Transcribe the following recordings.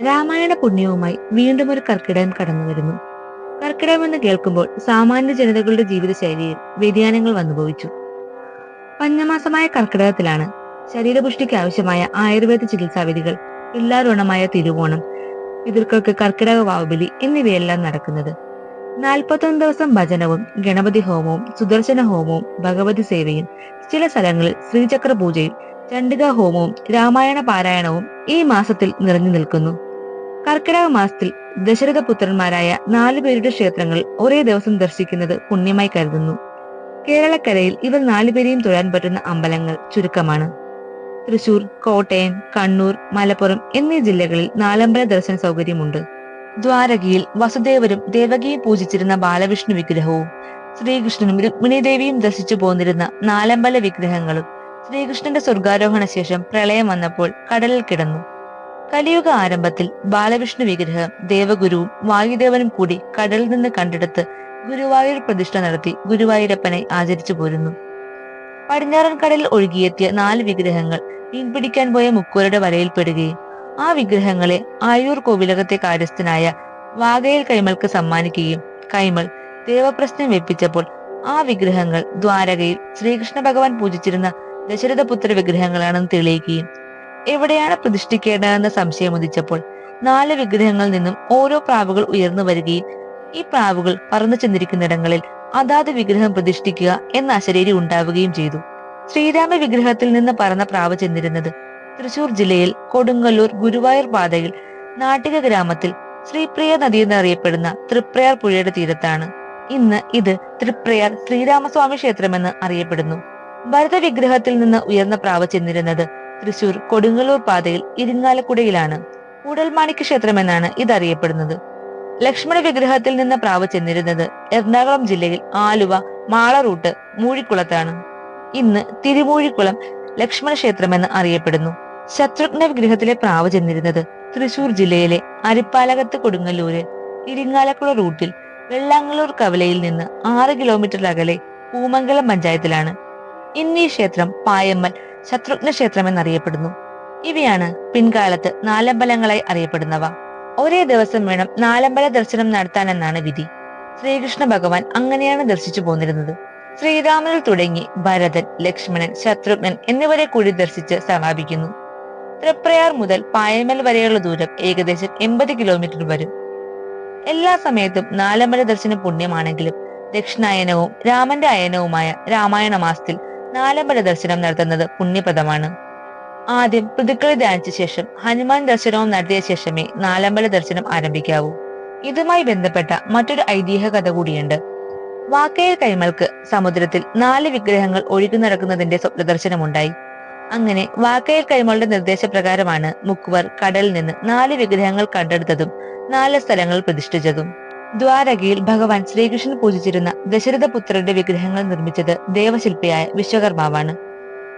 രാമായണ പുണ്യവുമായി വീണ്ടും ഒരു കർക്കിടകം കടന്നു വരുന്നു. കർക്കിടകം എന്ന് കേൾക്കുമ്പോൾ സാമാന്യ ജനതകളുടെ ജീവിതശൈലിയിൽ വ്യതിയാനങ്ങൾ വന്നുഭവിച്ചു. പഞ്ഞമാസമായ കർക്കിടകത്തിലാണ് ശരീരപുഷ്ടിക്ക് ആവശ്യമായ ആയുർവേദ ചികിത്സാവിധികൾ എല്ലാരുണമായ തിരുവോണം പിതൃക്കൾക്ക് കർക്കിടക വാവുബലി എന്നിവയെല്ലാം നടക്കുന്നത്. നാൽപ്പത്തൊന്ന് ദിവസം ഭജനവും ഗണപതി ഹോമവും സുദർശന ഹോമവും ഭഗവതി സേവയും ചില സ്ഥലങ്ങളിൽ ശ്രീചക്ര പൂജയും ചണ്ഡിക ഹോമവും രാമായണ പാരായണവും ഈ മാസത്തിൽ നിറഞ്ഞു നിൽക്കുന്നു. കർക്കിടക മാസത്തിൽ ദശരഥ പുത്രന്മാരായ നാലു പേരുടെ ക്ഷേത്രങ്ങൾ ഒരേ ദിവസം ദർശിക്കുന്നത് പുണ്യമായി കരുതുന്നു. കേരളക്കരയിൽ ഇവർ നാലുപേരെയും തൊഴാൻ പറ്റുന്ന അമ്പലങ്ങൾ ചുരുക്കമാണ്. തൃശൂർ കോട്ടയം കണ്ണൂർ മലപ്പുറം എന്നീ ജില്ലകളിൽ നാലമ്പല ദർശന സൗകര്യമുണ്ട്. ദ്വാരകയിൽ വസുദേവരും ദേവകിയും പൂജിച്ചിരുന്ന ബാലവിഷ്ണു വിഗ്രഹവും ശ്രീകൃഷ്ണനും രുക്മിണീദേവിയും ദർശിച്ചു പോന്നിരുന്ന നാലമ്പല വിഗ്രഹങ്ങളും ശ്രീകൃഷ്ണന്റെ സ്വർഗാരോഹണ ശേഷം പ്രളയം വന്നപ്പോൾ കടലിൽ കിടന്നു. കലിയുഗ ആരംഭത്തിൽ ബാലവിഷ്ണു വിഗ്രഹം ദേവഗുരുവും വായുദേവനും കൂടി കടലിൽ നിന്ന് കണ്ടെടുത്ത് ഗുരുവായൂർ പ്രതിഷ്ഠ നടത്തി ഗുരുവായൂരപ്പനെ ആചരിച്ചു പോരുന്നു. പടിഞ്ഞാറൻ കടലിൽ ഒഴുകിയെത്തിയ നാല് വിഗ്രഹങ്ങൾ മീൻ പിടിക്കാൻ പോയ മുക്കൂരുടെ വലയിൽപ്പെടുകയും ആ വിഗ്രഹങ്ങളെ ആയൂർ കോവിലകത്തെ കാര്യസ്ഥനായ വാഗയിൽ കൈമൾക്ക് സമ്മാനിക്കുകയും കൈമൾ ദേവപ്രശ്നം വെപ്പിച്ചപ്പോൾ ആ വിഗ്രഹങ്ങൾ ദ്വാരകയിൽ ശ്രീകൃഷ്ണ ഭഗവാൻ പൂജിച്ചിരുന്ന ദശരഥപുത്ര വിഗ്രഹങ്ങളാണെന്ന് തെളിയിക്കുകയും എവിടെയാണ് പ്രതിഷ്ഠിക്കേണ്ടതെന്ന സംശയം ഉദിച്ചപ്പോൾ നാല് വിഗ്രഹങ്ങളിൽ നിന്നും ഓരോ പ്രാവുകൾ ഉയർന്നു വരികയും ഈ പ്രാവുകൾ പറന്നു ചെന്നിരിക്കുന്നിടങ്ങളിൽ അതാത് വിഗ്രഹം പ്രതിഷ്ഠിക്കുക എന്ന അശരീരി ഉണ്ടാവുകയും ചെയ്തു. ശ്രീരാമ വിഗ്രഹത്തിൽ നിന്ന് പറന്ന പ്രാവ് ചെന്നിരുന്നത് തൃശൂർ ജില്ലയിൽ കൊടുങ്ങല്ലൂർ ഗുരുവായൂർ പാതയിൽ നാട്ടിക ഗ്രാമത്തിൽ ശ്രീപ്രിയ നദി എന്നറിയപ്പെടുന്ന തൃപ്രയാർ പുഴയുടെ തീരത്താണ്. ഇന്ന് ഇത് തൃപ്രയാർ ശ്രീരാമസ്വാമി ക്ഷേത്രമെന്ന് അറിയപ്പെടുന്നു. ഭരത വിഗ്രഹത്തിൽ നിന്ന് ഉയർന്ന പ്രാവ് ചെന്നിരുന്നത് തൃശൂർ കൊടുങ്ങല്ലൂർ പാതയിൽ ഇരിങ്ങാലക്കുടയിലാണ് കൂടൽമാണിക്യ ക്ഷേത്രം എന്നാണ് ഇതറിയപ്പെടുന്നത്. ലക്ഷ്മണ വിഗ്രഹത്തിൽ നിന്ന് പ്രാവ് ചെന്നിരുന്നത് എറണാകുളം ജില്ലയിൽ ആലുവ മാള റൂട്ട് മൂഴിക്കുളത്താണ്. ഇന്ന് തിരുമൂഴിക്കുളം ലക്ഷ്മണ ക്ഷേത്രമെന്ന് അറിയപ്പെടുന്നു. ശത്രുഘ്ന വിഗ്രഹത്തിലെ പ്രാവ് ചെന്നിരുന്നത് തൃശൂർ ജില്ലയിലെ അരിപ്പാലകത്ത് കൊടുങ്ങല്ലൂര് ഇരിങ്ങാലക്കുള റൂട്ടിൽ വെള്ളാങ്ങല്ലൂർ കവലയിൽ നിന്ന് ആറ് കിലോമീറ്റർ അകലെ പൂമംഗലം പഞ്ചായത്തിലാണ്. ഇന്ന് ഈ ക്ഷേത്രം പായമ്മൽ ശത്രുഘ്ന ക്ഷേത്രം എന്നറിയപ്പെടുന്നു ഇവയാണ് പിൻകാലത്ത് നാലമ്പലങ്ങളായി അറിയപ്പെടുന്നവ. ഒരേ ദിവസം വേണം നാലമ്പല ദർശനം നടത്താനെന്നാണ് വിധി. ശ്രീകൃഷ്ണ ഭഗവാൻ അങ്ങനെയാണ് ദർശിച്ചു പോന്നിരുന്നത്. ശ്രീരാമനിൽ തുടങ്ങി ഭരതൻ ലക്ഷ്മണൻ ശത്രുഘ്നൻ എന്നിവരെ കൂടി ദർശിച്ച് സമാപിക്കുന്നു. തൃപ്രയാർ മുതൽ പായമൽ വരെയുള്ള ദൂരം ഏകദേശം എൺപത് കിലോമീറ്റർ വരും. എല്ലാ സമയത്തും നാലമ്പല ദർശനം പുണ്യമാണെങ്കിലും ദക്ഷിണായനവും രാമന്റെ അയനവുമായ രാമായണ മാസത്തിൽ നാലമ്പല ദർശനം നടത്തുന്നത് പുണ്യപ്രദമാണ്. ആദ്യം പിതൃക്കളെ ധ്യാനിച്ച ശേഷം ഹനുമാൻ ദർശനവും നടത്തിയ ശേഷമേ നാലമ്പല ദർശനം ആരംഭിക്കാവൂ. ഇതുമായി ബന്ധപ്പെട്ട മറ്റൊരു ഐതിഹ്യ കഥ കൂടിയുണ്ട്. വാക്കയിൽ കൈമൾക്ക് സമുദ്രത്തിൽ നാല് വിഗ്രഹങ്ങൾ ഒഴുകി നടക്കുന്നതിന്റെ സ്വപ്നദർശനമുണ്ടായി. അങ്ങനെ വാക്കയിൽ കൈമളുടെ നിർദ്ദേശപ്രകാരമാണ് മുക്കുവർ കടലിൽ നിന്ന് നാല് വിഗ്രഹങ്ങൾ കണ്ടെടുത്തതും നാല് സ്ഥലങ്ങൾ പ്രതിഷ്ഠിച്ചതും. ദ്വാരകയിൽ ഭഗവാൻ ശ്രീകൃഷ്ണൻ പൂജിച്ചിരുന്ന ദശരഥപുത്രരുടെ വിഗ്രഹങ്ങൾ നിർമ്മിച്ചത് ദേവശില്പിയായ വിശ്വകർമാവാണ്.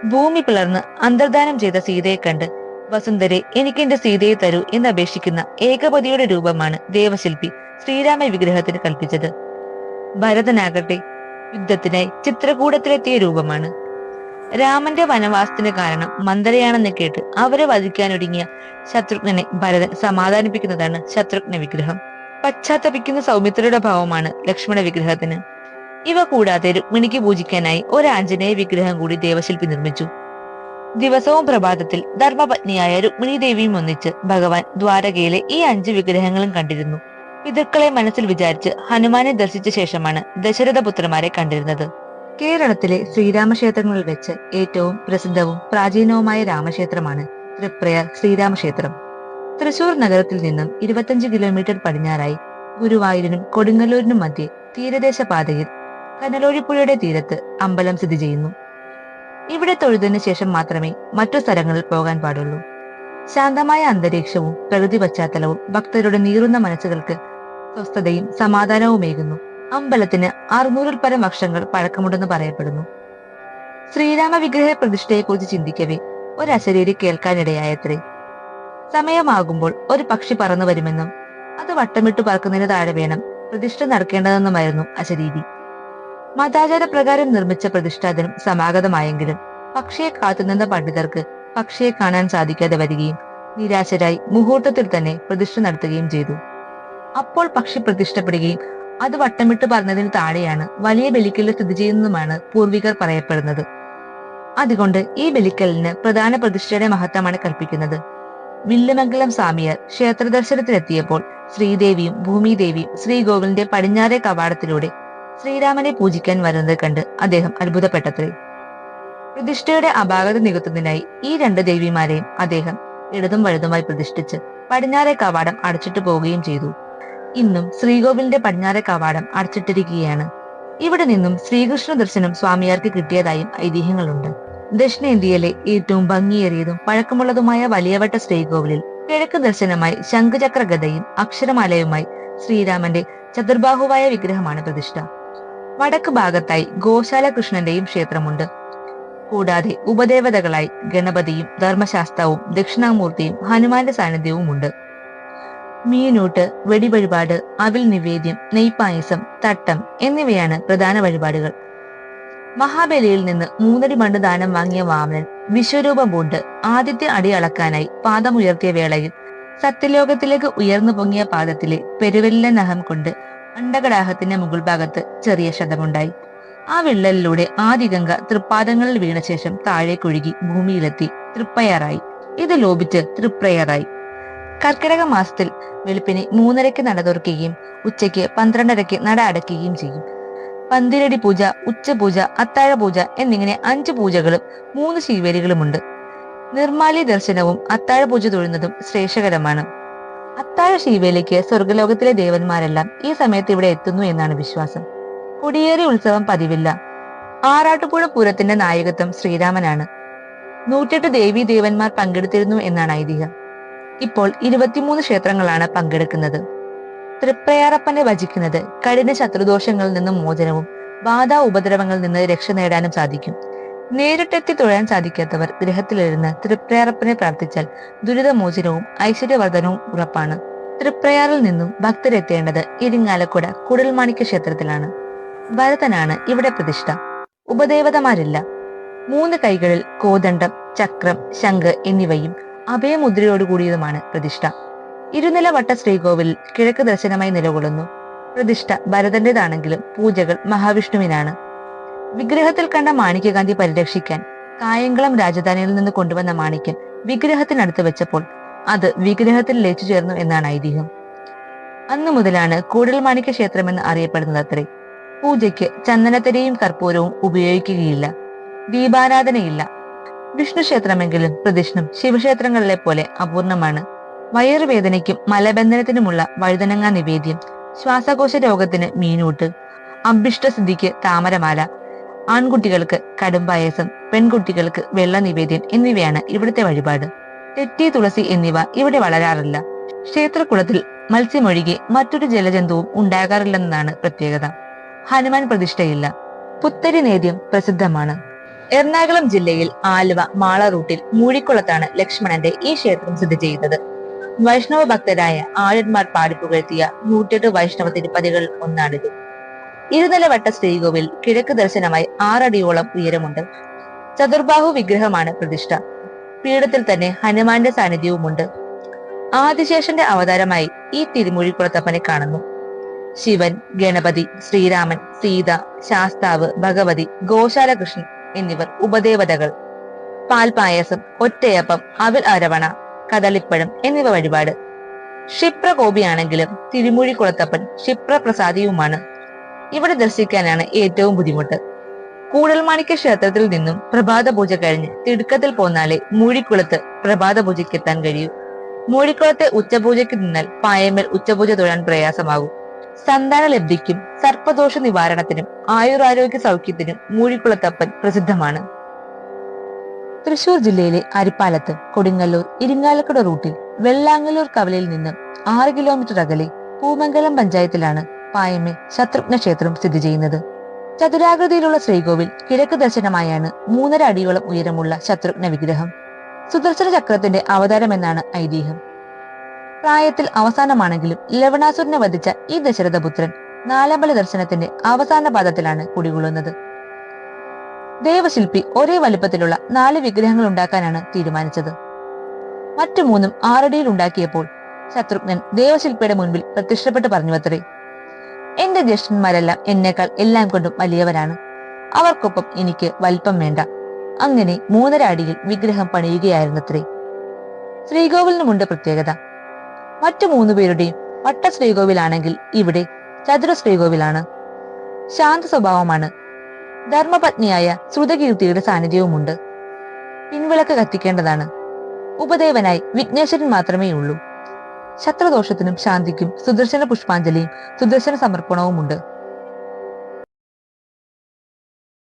ഭൂമി പിളർന്ന് അന്തർദാനം ചെയ്ത സീതയെ കണ്ട് വസുന്ധരെ എനിക്ക് എന്റെ സീതയെ തരൂ എന്ന് അപേക്ഷിക്കുന്ന ഏകപതിയുടെ രൂപമാണ് ദേവശില്പി ശ്രീരാമ വിഗ്രഹത്തിന് കൽപ്പിച്ചത്. ഭരതനാകട്ടെ യുദ്ധത്തിനായി ചിത്രകൂടത്തിലെത്തിയ രൂപമാണ്. രാമന്റെ വനവാസത്തിന് കാരണം മന്ദരയാണെന്ന് കേട്ട് അവരെ വധിക്കാനൊരുങ്ങിയ ശത്രുഘ്നനെ ഭരതൻ സമാധാനിപ്പിക്കുന്നതാണ് ശത്രുഘ്ന വിഗ്രഹം. പശ്ചാത്തപിക്കുന്ന സൗമിത്രയുടെ ഭാവമാണ് ലക്ഷ്മണ വിഗ്രഹത്തിന്. ഇവ കൂടാതെ രുക്മിണിക്ക് പൂജിക്കാനായി ഒരു ആഞ്ജനേയ വിഗ്രഹം കൂടി ദേവശില്പി നിർമ്മിച്ചു. ദിവസവും പ്രഭാതത്തിൽ ധർമ്മപത്നിയായ രുക്മിണി ദേവിയും ഒന്നിച്ച് ഭഗവാൻ ദ്വാരകയിലെ ഈ അഞ്ച് വിഗ്രഹങ്ങളും കണ്ടിരുന്നു. പിതൃക്കളെ മനസ്സിൽ വിചാരിച്ച് ഹനുമാനെ ദർശിച്ച ശേഷമാണ് ദശരഥപുത്രന്മാരെ കണ്ടിരുന്നത്. കേരളത്തിലെ ശ്രീരാമക്ഷേത്രങ്ങളിൽ വെച്ച് ഏറ്റവും പ്രസിദ്ധവും പ്രാചീനവുമായ രാമക്ഷേത്രമാണ് തൃപ്രയർ ശ്രീരാമക്ഷേത്രം. തൃശൂർ നഗരത്തിൽ നിന്നും ഇരുപത്തഞ്ച് കിലോമീറ്റർ പടിഞ്ഞാറായി ഗുരുവായൂരിനും കൊടുങ്ങല്ലൂരിനും മധ്യേ തീരദേശ പാതയിൽ കനലോഴിപ്പുഴയുടെ തീരത്ത് അമ്പലം സ്ഥിതി ചെയ്യുന്നു. ഇവിടെ തൊഴുതിന് ശേഷം മാത്രമേ മറ്റു സ്ഥലങ്ങളിൽ പോകാൻ പാടുള്ളൂ. ശാന്തമായ അന്തരീക്ഷവും പ്രകൃതി പശ്ചാത്തലവും ഭക്തരുടെ നീറുന്ന മനസ്സുകൾക്ക് സ്വസ്ഥതയും സമാധാനവുമേകുന്നു അമ്പലത്തിന് അറുന്നൂറിൽ പരം വർഷങ്ങൾ പഴക്കമുണ്ടെന്ന് പറയപ്പെടുന്നു. ശ്രീരാമ വിഗ്രഹ പ്രതിഷ്ഠയെക്കുറിച്ച് ചിന്തിക്കവേ ഒരശരീരി കേൾക്കാനിടയായത്രേ. സമയമാകുമ്പോൾ ഒരു പക്ഷി പറന്നു വരുമെന്നും അത് വട്ടമിട്ട് പറക്കുന്നതിന് താഴെ വേണം പ്രതിഷ്ഠ നടക്കേണ്ടതെന്നുമായിരുന്നു അശരീതി മതാചാര പ്രകാരം നിർമ്മിച്ച പ്രതിഷ്ഠ അതിനും സമാഗതമായെങ്കിലും പക്ഷിയെ കാത്തുനിന്ന പണ്ഡിതർക്ക് പക്ഷിയെ കാണാൻ സാധിക്കാതെ വരികയും നിരാശരായി മുഹൂർത്തത്തിൽ തന്നെ പ്രതിഷ്ഠ നടത്തുകയും ചെയ്തു. അപ്പോൾ പക്ഷി പ്രതിഷ്ഠപ്പെടുകയും അത് വട്ടമിട്ട് പറഞ്ഞതിന് താഴെയാണ് വലിയ ബലിക്കലിൽ സ്ഥിതി ചെയ്യുന്നതുമാണ് പൂർവികർ പറയപ്പെടുന്നത്. അതുകൊണ്ട് ഈ ബലിക്കലിന് പ്രധാന പ്രതിഷ്ഠയുടെ മഹത്വമാണ് കൽപ്പിക്കുന്നത്. വില്ലുമംഗലം സ്വാമിയർ ക്ഷേത്ര ദർശനത്തിലെത്തിയപ്പോൾ ശ്രീദേവിയും ഭൂമിദേവിയും ശ്രീകോവിലിന്റെ പടിഞ്ഞാറേ കവാടത്തിലൂടെ ശ്രീരാമനെ പൂജിക്കാൻ വരുന്നത് കണ്ട് അദ്ദേഹം അത്ഭുതപ്പെട്ടത്രേ. പ്രതിഷ്ഠയുടെ അപാകത നികത്തുന്നതിനായി ഈ രണ്ട് ദേവിമാരെയും അദ്ദേഹം ഇടതും വലുതുമായി പ്രതിഷ്ഠിച്ച് പടിഞ്ഞാറേ കവാടം അടച്ചിട്ട് പോവുകയും ചെയ്തു. ഇന്നും ശ്രീകോവിലിന്റെ പടിഞ്ഞാറേ കവാടം അടച്ചിട്ടിരിക്കുകയാണ്. ഇവിടെ നിന്നും ശ്രീകൃഷ്ണ ദർശനം സ്വാമിയാർക്ക് കിട്ടിയതായും ഐതിഹ്യങ്ങളുണ്ട്. ദക്ഷിണേന്ത്യയിലെ ഏറ്റവും ഭംഗിയേറിയതും പഴക്കമുള്ളതുമായ വലിയവട്ട ശ്രീകോവിലിൽ കിഴക്ക് ദർശനമായി ശംഖചക്ര ഗതയും അക്ഷരമാലയുമായി ശ്രീരാമന്റെ ചതുർബാഹുവായ വിഗ്രഹമാണ് പ്രതിഷ്ഠ. വടക്ക് ഭാഗത്തായി ഗോശാല കൃഷ്ണന്റെയും ക്ഷേത്രമുണ്ട്. കൂടാതെ ഉപദേവതകളായി ഗണപതിയും ധർമ്മശാസ്ത്രവും ദക്ഷിണാമൂർത്തിയും ഹനുമാന്റെ സാന്നിധ്യവും ഉണ്ട് മീനൂട്ട് വെടിവഴിപാട് അവിൽ നിവേദ്യം നെയ്പായസം തട്ടം എന്നിവയാണ് പ്രധാന വഴിപാടുകൾ. മഹാബലിയിൽ നിന്ന് മൂന്നടി മണ്ണ് ദാനം വാങ്ങിയ വാമനൻ വിശ്വരൂപം പൂണ്ട് ആദ്യത്തെ അടി അളക്കാനായി പാദമുയർത്തിയ വേളയിൽ സത്യലോകത്തിലേക്ക് ഉയർന്നു പൊങ്ങിയ പാദത്തിലെ പെരുവെല്ല നഖം കൊണ്ട് അണ്ടകടാഹത്തിന്റെ മുകൾ ഭാഗത്ത് ചെറിയ ശതമുണ്ടായി. ആ വിള്ളലിലൂടെ ആദിഗംഗ തൃപ്പാദങ്ങളിൽ വീണ ശേഷം താഴേക്കൊഴുകി ഭൂമിയിലെത്തി തൃപ്പയറായി. ഇത് ലോപിച്ച് തൃപ്രയറായി. കർക്കിടക മാസത്തിൽ വെളുപ്പിനെ മൂന്നരയ്ക്ക് നട തുറക്കുകയും ഉച്ചയ്ക്ക് പന്ത്രണ്ടരയ്ക്ക് നട അടയ്ക്കുകയും ചെയ്യും. പന്തിരടി പൂജ ഉച്ചപൂജ അത്താഴ പൂജ എന്നിങ്ങനെ അഞ്ച് പൂജകളും മൂന്ന് ശിവേലികളുമുണ്ട്. നിർമാലി ദർശനവും അത്താഴ പൂജ തൊഴുന്നതും ശ്രേഷ്ഠകരമാണ്. അത്താഴ ശിവേലിക്ക് സ്വർഗലോകത്തിലെ ദേവന്മാരെല്ലാം ഈ സമയത്ത് ഇവിടെ എത്തുന്നു എന്നാണ് വിശ്വാസം. കൊടിയേറി ഉത്സവം പതിവില്ല. ആറാട്ടുപുഴ പൂരത്തിന്റെ നായകത്വം ശ്രീരാമനാണ്. നൂറ്റെട്ട് ദേവീ ദേവന്മാർ പങ്കെടുത്തിരുന്നു എന്നാണ് ഐതിഹ്യം. ഇപ്പോൾ ഇരുപത്തിമൂന്ന് ക്ഷേത്രങ്ങളാണ് പങ്കെടുക്കുന്നത്. തൃപ്രയാറപ്പനെ ഭജിക്കുന്നത് കഠിന ശത്രുദോഷങ്ങളിൽ നിന്നും മോചനവും ബാധാ ഉപദ്രവങ്ങളിൽ നിന്ന് രക്ഷ നേടാനും സാധിക്കും. നേരിട്ടെത്തി തൊഴാൻ സാധിക്കാത്തവർ ഗൃഹത്തിലിരുന്ന് തൃപ്രയാറപ്പനെ പ്രാർത്ഥിച്ചാൽ ദുരിതമോചനവും ഐശ്വര്യവർദ്ധനവും ഉറപ്പാണ്. തൃപ്രയാറിൽ നിന്നും ഭക്തരെത്തേണ്ടത് ഇരിങ്ങാലക്കുട കുടൽമാണിക്യ ക്ഷേത്രത്തിലാണ്. ഭരതനാണ് ഇവിടെ പ്രതിഷ്ഠ. ഉപദേവതമാരില്ല. മൂന്ന് കൈകളിൽ കോദണ്ഡം ചക്രം ശംഖ് എന്നിവയും അഭയമുദ്രയോടുകൂടിയതുമാണ് പ്രതിഷ്ഠ. ഇരുനില വട്ട ശ്രീകോവിൽ കിഴക്ക് ദർശനമായി നിലകൊള്ളുന്നു. പ്രതിഷ്ഠ ഭരതന്റേതാണെങ്കിലും പൂജകൾ മഹാവിഷ്ണുവിനാണ്. വിഗ്രഹത്തിൽ കണ്ട മാണിക്യഗാന്ധി പരിരക്ഷിക്കാൻ കായംകുളം രാജധാനിയിൽ നിന്ന് കൊണ്ടുവന്ന മാണിക്യം വിഗ്രഹത്തിനടുത്ത് വെച്ചപ്പോൾ അത് വിഗ്രഹത്തിൽ ലയിച്ചു ചേർന്നു എന്നാണ് ഐതിഹ്യം. അന്നു മുതലാണ് കൂടൽ മാണിക്യ ക്ഷേത്രമെന്ന് അറിയപ്പെടുന്നത് അത്രേ പൂജയ്ക്ക് ചന്ദനത്തിരയും കർപ്പൂരവും ഉപയോഗിക്കുകയില്ല. ദീപാരാധനയില്ല. വിഷ്ണു ക്ഷേത്രമെങ്കിലും പ്രതിഷ്ഠം ശിവക്ഷേത്രങ്ങളിലെ പോലെ അപൂർണമാണ്. വയറുവേദനയ്ക്കും മലബന്ധനത്തിനുമുള്ള വഴുതനങ്ങ നിവേദ്യം ശ്വാസകോശ രോഗത്തിന് മീനൂട്ട് അഭിഷ്ടസിദ്ധിക്ക് താമരമാല ആൺകുട്ടികൾക്ക് കടുംപായസം പെൺകുട്ടികൾക്ക് വെള്ള നിവേദ്യം എന്നിവയാണ് ഇവിടുത്തെ വഴിപാട്. തെറ്റി തുളസി എന്നിവ ഇവിടെ വളരാറില്ല. ക്ഷേത്രകുളത്തിൽ മത്സ്യമൊഴികെ മറ്റൊരു ജലജന്തുവും ഉണ്ടാകാറില്ലെന്നതാണ് പ്രത്യേകത. ഹനുമാൻ പ്രതിഷ്ഠയില്ല. പുത്തരി നേദ്യം പ്രസിദ്ധമാണ്. എറണാകുളം ജില്ലയിൽ ആലുവ മാള റൂട്ടിൽ മൂഴിക്കുളത്താണ് ലക്ഷ്മണന്റെ ഈ ക്ഷേത്രം സ്ഥിതി ചെയ്യുന്നത്. വൈഷ്ണവ ഭക്തരായ ആഴന്മാർ പാടിപ്പുകഴ്ത്തിയ നൂറ്റെട്ട് വൈഷ്ണവ തിരുപ്പതികൾ ഒന്നാണിത്. ഇരുനിലവട്ട ശ്രീകോവിൽ കിഴക്ക് ദർശനമായി ആറടിയോളം ഉയരമുണ്ട്. ചതുർബാഹു വിഗ്രഹമാണ് പ്രതിഷ്ഠ. പീഠത്തിൽ തന്നെ ഹനുമാന്റെ സാന്നിധ്യവുമുണ്ട്. ആദിശേഷന്റെ അവതാരമായി ഈ തിരുമൂഴിക്കുളത്തപ്പനെ കാണുന്നു. ശിവൻ ഗണപതി ശ്രീരാമൻ സീത ശാസ്താവ് ഭഗവതി ഗോശാലകൃഷ്ണൻ എന്നിവർ ഉപദേവതകൾ. പാൽപായസം ഒറ്റയപ്പം അവിൽ അരവണ കദളിപ്പഴം എന്നിവ വഴിപാട്. ക്ഷിപ്രകോപിയാണെങ്കിലും ക്ഷിപ്ര ക്ഷിപ്രപ്രസാദിയുമാണ്. ഇവിടെ ദർശിക്കാനാണ് ഏറ്റവും ബുദ്ധിമുട്ട്. കൂടൽമാണിക്യ ക്ഷേത്രത്തിൽ നിന്നും പ്രഭാത പൂജ കഴിഞ്ഞ് തിടുക്കത്തിൽ പോന്നാലേ മൂഴിക്കുളത്ത് പ്രഭാത പൂജയ്ക്ക് എത്താൻ കഴിയൂ. മൂഴിക്കുളത്തെ ഉച്ചപൂജയ്ക്ക് നിന്നാൽ പായമേൽ ഉച്ചപൂജ തൊഴാൻ പ്രയാസമാകും. സന്താന ലബ്ധിക്കും സർപ്പദോഷ നിവാരണത്തിനും ആയുരാരോഗ്യ സൗഖ്യത്തിനും മൂഴിക്കുളത്തപ്പൻ പ്രസിദ്ധമാണ്. തൃശൂർ ജില്ലയിലെ അരിപ്പാലത്ത് കൊടുങ്ങല്ലൂർ ഇരിങ്ങാലക്കുട റൂട്ടിൽ വെള്ളാങ്ങല്ലൂർ കവലയിൽ നിന്ന് ആറ് കിലോമീറ്റർ അകലെ പൂമംഗലം പഞ്ചായത്തിലാണ് പായമ്മ ശത്രുഘ്ന ക്ഷേത്രം സ്ഥിതി ചെയ്യുന്നത്. ചതുരാകൃതിയിലുള്ള ശ്രീകോവിൽ കിഴക്ക് ദർശനമായാണ് മൂന്നര അടിയോളം ഉയരമുള്ള ശത്രുഘ്ന വിഗ്രഹം. സുദർശന ചക്രത്തിന്റെ അവതാരമെന്നാണ് ഐതിഹ്യം. പ്രായത്തിൽ അവസാനമാണെങ്കിലും ലവണാസുരനെ വധിച്ച ഈ ദശരഥപുത്രൻ നാലമ്പല ദർശനത്തിന്റെ അവസാന പാദത്തിലാണ് കുടികൊള്ളുന്നത്. ദേവശില്പി ഒരേ വലിപ്പത്തിലുള്ള നാല് വിഗ്രഹങ്ങൾ ഉണ്ടാക്കാനാണ് തീരുമാനിച്ചത്. മറ്റു മൂന്നും ആറടിയിൽ ഉണ്ടാക്കിയപ്പോൾ ശത്രുഘ്നൻ ദേവശില്പിയുടെ മുൻപിൽ പ്രത്യക്ഷപ്പെട്ട് പറഞ്ഞുവത്രേ എന്റെ ജ്യേഷ്ഠന്മാരെല്ലാം എന്നേക്കാൾ എല്ലാം കൊണ്ടും വലിയവരാണ്. അവർക്കൊപ്പം എനിക്ക് വലിപ്പം വേണ്ട. അങ്ങനെ മൂന്നര അടിയിൽ വിഗ്രഹം പണിയുകയായിരുന്നത്രേ. ശ്രീകോവിലിനുമുണ്ട് പ്രത്യേകത. മറ്റു മൂന്നു പേരുടെയും വട്ട ശ്രീകോവിലാണെങ്കിൽ ഇവിടെ ചതുര ശ്രീകോവിലാണ് ശാന്ത സ്വഭാവമാണ് ധർമ്മപത്നിയായ ശ്രുതകീർത്തിയുടെ സാന്നിധ്യവുമുണ്ട്. പിൻവിളക്ക് കത്തിക്കേണ്ടതാണ്. ഉപദേവനായി വിഘ്നേശ്വരൻ മാത്രമേ ഉള്ളൂ ശത്രുദോഷത്തിനും ശാന്തിക്കും സുദർശന പുഷ്പാഞ്ജലിയും സുദർശന സമർപ്പണവുമുണ്ട്